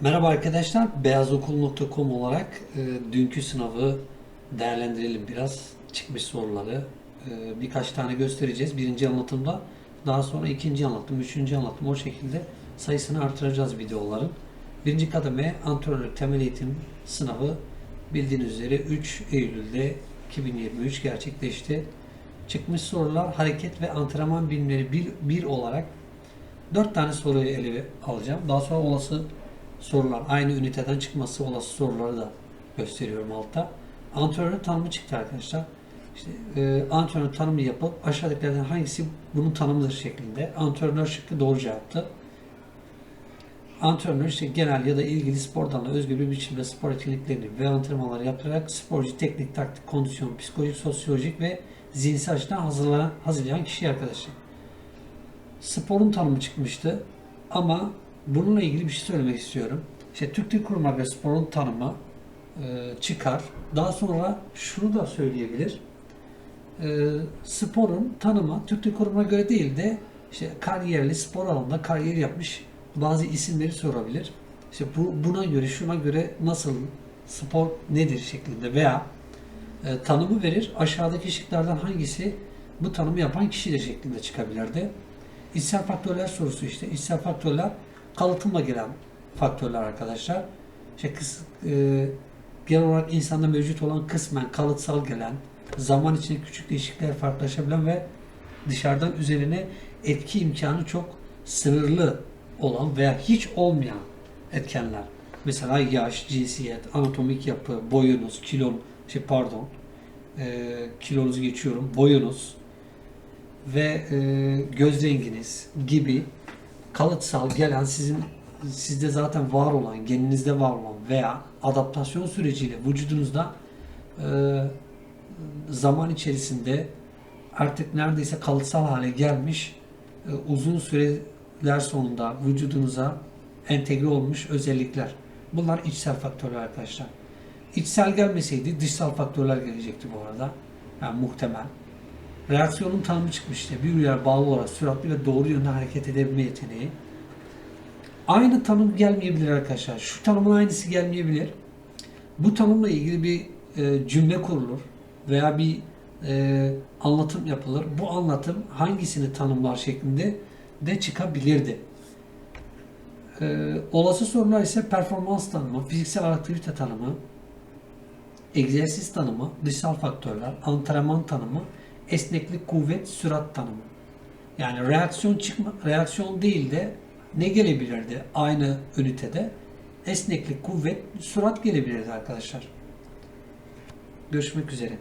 Merhaba arkadaşlar, beyazokul.com olarak e, dünkü sınavı değerlendirelim biraz. Çıkmış soruları e, birkaç tane göstereceğiz birinci anlatımda. Daha sonra ikinci anlatım, üçüncü anlatım o şekilde sayısını artıracağız videoların. Birinci kademe antrenörlük temel eğitim sınavı bildiğiniz üzere 3 Eylül'de 2023 gerçekleşti. Çıkmış sorular hareket ve antrenman bilimleri 1, 1 olarak 4 tane soruyu ele alacağım. Daha sonra olası sorular, aynı üniteden çıkması olası soruları da gösteriyorum altta. Antrenörün tanımı çıktı arkadaşlar. İşte e, antrenör tanımı yapıp aşağıdakilerden hangisi bunun tanımıdır şeklinde. Antrenör şıkkı doğru cevaptı. Antrenör işte genel ya da ilgili spor dalına özgü bir biçimde spor etkinliklerini ve antrenmanları yaptırarak sporcu teknik, taktik, kondisyon, psikolojik, sosyolojik ve zihinsel açıdan hazırlayan, hazırlayan kişi arkadaşlar sporun tanımı çıkmıştı. Ama bununla ilgili bir şey söylemek istiyorum. İşte Türk Dil Kurumu ve sporun tanımı e, çıkar. Daha sonra şunu da söyleyebilir. E, sporun tanımı Türk Dil Kurumu'na göre değil de işte kariyerli spor alanında kariyer yapmış bazı isimleri sorabilir. İşte bu, buna göre şuna göre nasıl spor nedir şeklinde veya e, tanımı verir. Aşağıdaki şıklardan hangisi bu tanımı yapan kişidir şeklinde çıkabilirdi. İçsel faktörler sorusu işte. İçsel faktörler kalıtımla gelen faktörler arkadaşlar. İşte kıs, e, genel olarak insanda mevcut olan kısmen kalıtsal gelen, zaman içinde küçük değişiklikler farklılaşabilen ve dışarıdan üzerine etki imkanı çok sınırlı olan veya hiç olmayan etkenler. Mesela yaş, cinsiyet, anatomik yapı, boyunuz, kilon, şey pardon, e, kilonuzu geçiyorum, boyunuz, ve e, göz renginiz gibi kalıtsal gelen sizin sizde zaten var olan, geninizde var olan veya adaptasyon süreciyle vücudunuzda e, zaman içerisinde artık neredeyse kalıtsal hale gelmiş e, uzun süreler sonunda vücudunuza entegre olmuş özellikler. Bunlar içsel faktörler arkadaşlar. İçsel gelmeseydi dışsal faktörler gelecekti bu arada. Yani muhtemel. Reaksiyonun tanımı çıkmış işte. Bir uyar bağlı olarak süratli ve doğru yönde hareket edebilme yeteneği. Aynı tanım gelmeyebilir arkadaşlar. Şu tanımın aynısı gelmeyebilir. Bu tanımla ilgili bir e, cümle kurulur veya bir e, anlatım yapılır. Bu anlatım hangisini tanımlar şeklinde de çıkabilirdi. E, olası sorular ise performans tanımı, fiziksel aktivite tanımı, egzersiz tanımı, dışsal faktörler, antrenman tanımı, esneklik, kuvvet, sürat tanımı. Yani reaksiyon çıkma, reaksiyon değil de ne gelebilirdi aynı ünitede? Esneklik, kuvvet, sürat gelebilirdi arkadaşlar. Görüşmek üzere.